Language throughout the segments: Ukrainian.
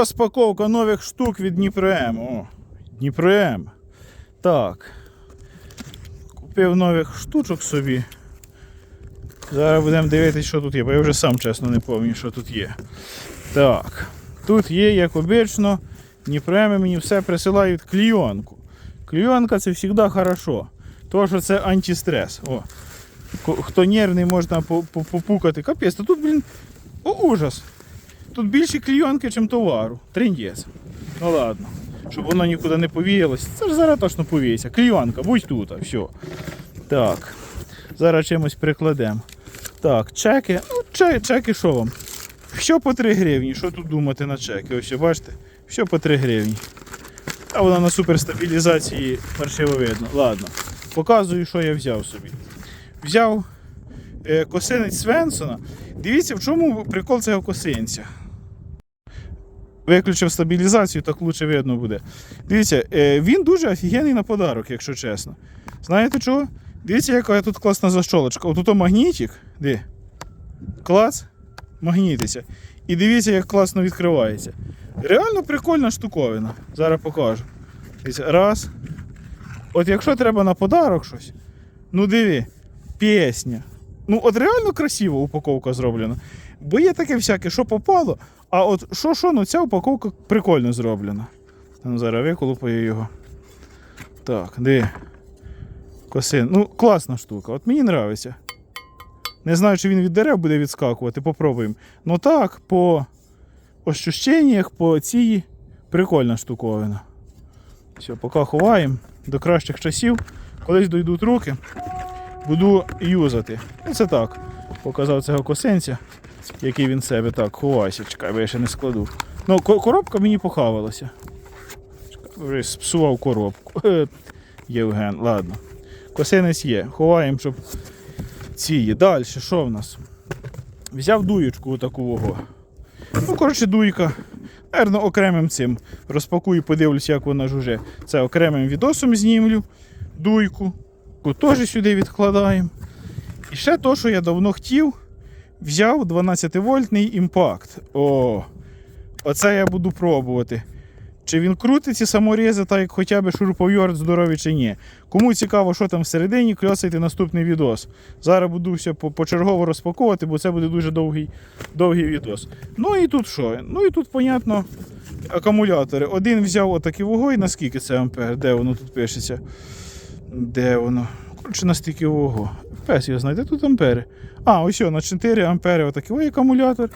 Розпаковка нових штук від Дніпром. О, Дніпром. Так. Купив нових штучок собі. Зараз будемо дивитися, що тут є, бо я вже сам чесно не пам'ятаю, що тут є. Так. Тут є, як обично, Дніпреми мені все присилають клійонку. Клійонка це завжди хорошо. Тому що це антистрес. О. Хто нервний, можна по- по- попукати. Капець, та тут, блін, о, ужас. Тут більше клійонки, ніж товару. Трендець. Ну ладно. Щоб воно нікуди не повіялось. Це ж зараз точно повіється. Клійонка, будь тут, все. Так. Зараз чимось прикладемо. Так, чеки. Ну, че- чеки що вам? Що по 3 гривні? Що тут думати на чеки? Ось бачите? Що по 3 гривні. А вона на суперстабілізації паршиво видно. Ладно. Показую, що я взяв собі. Взяв косинець Свенсона. Дивіться, в чому прикол цього косинця. Виключив стабілізацію, так лучше видно буде. Дивіться, е, він дуже офігенний на подарок, якщо чесно. Знаєте чого? Дивіться, яка тут класна защолочка. Отут о магнітик. Де? Клас. Магнітиться. І дивіться, як класно відкривається. Реально прикольна штуковина. Зараз покажу. Дивіться, раз. От якщо треба на подарок щось, ну диви, пісня. Ну, от реально красиво упаковка зроблена. Бо є таке всяке, що попало, а от що, що, ну ця упаковка прикольно зроблена. Там зараз виколупаю його. Так, де? Косин. Ну, класна штука. От мені подобається. Не знаю, чи він від дерев буде відскакувати, попробуємо. Ну так, по ощущеннях, по цій прикольна штуковина. Все, поки ховаємо до кращих часів. Колись дойдуть руки, буду юзати. І це так. Показав цього косинця, який він себе так ховайся, чекай, бо я ще не складу. Ну, коробка мені похавалася. Вже спсував коробку. Е, Євген, ладно. Косинець є. Ховаємо, щоб ці є. Далі, що в нас? Взяв дуєчку отаку. Ну, коротше, дуйка. Наверно, окремим цим розпакую, подивлюсь, як вона жуже. Це окремим відосом знімлю. Дуйку. Ку Теж сюди відкладаємо. І ще то, що я давно хотів, взяв 12-вольтний імпакт. О, оце я буду пробувати. Чи він крутиться саморізи, так як хоча б шуруповерт здоровий чи ні. Кому цікаво, що там всередині, кльосайте наступний відос. Зараз буду все почергово розпаковувати, бо це буде дуже довгий, довгий відос. Ну і тут що? Ну і тут, понятно, акумулятори. Один взяв отакий вогой, наскільки це ампер? Де воно тут пишеться? Де воно? Коротше, на стільки вого. Пес його знайде, тут ампери. А, ось на 4 ампери отакий акумулятор.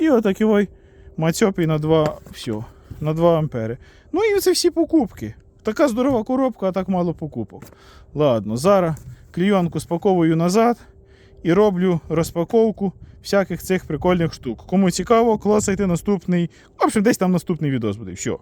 І отакий мацьопій на 2, все, на 2 ампери. Ну і це всі покупки. Така здорова коробка, а так мало покупок. Ладно, зараз клійонку спаковую назад і роблю розпаковку всяких цих прикольних штук. Кому цікаво, класайте наступний. В общем, десь там наступний відос буде. Все.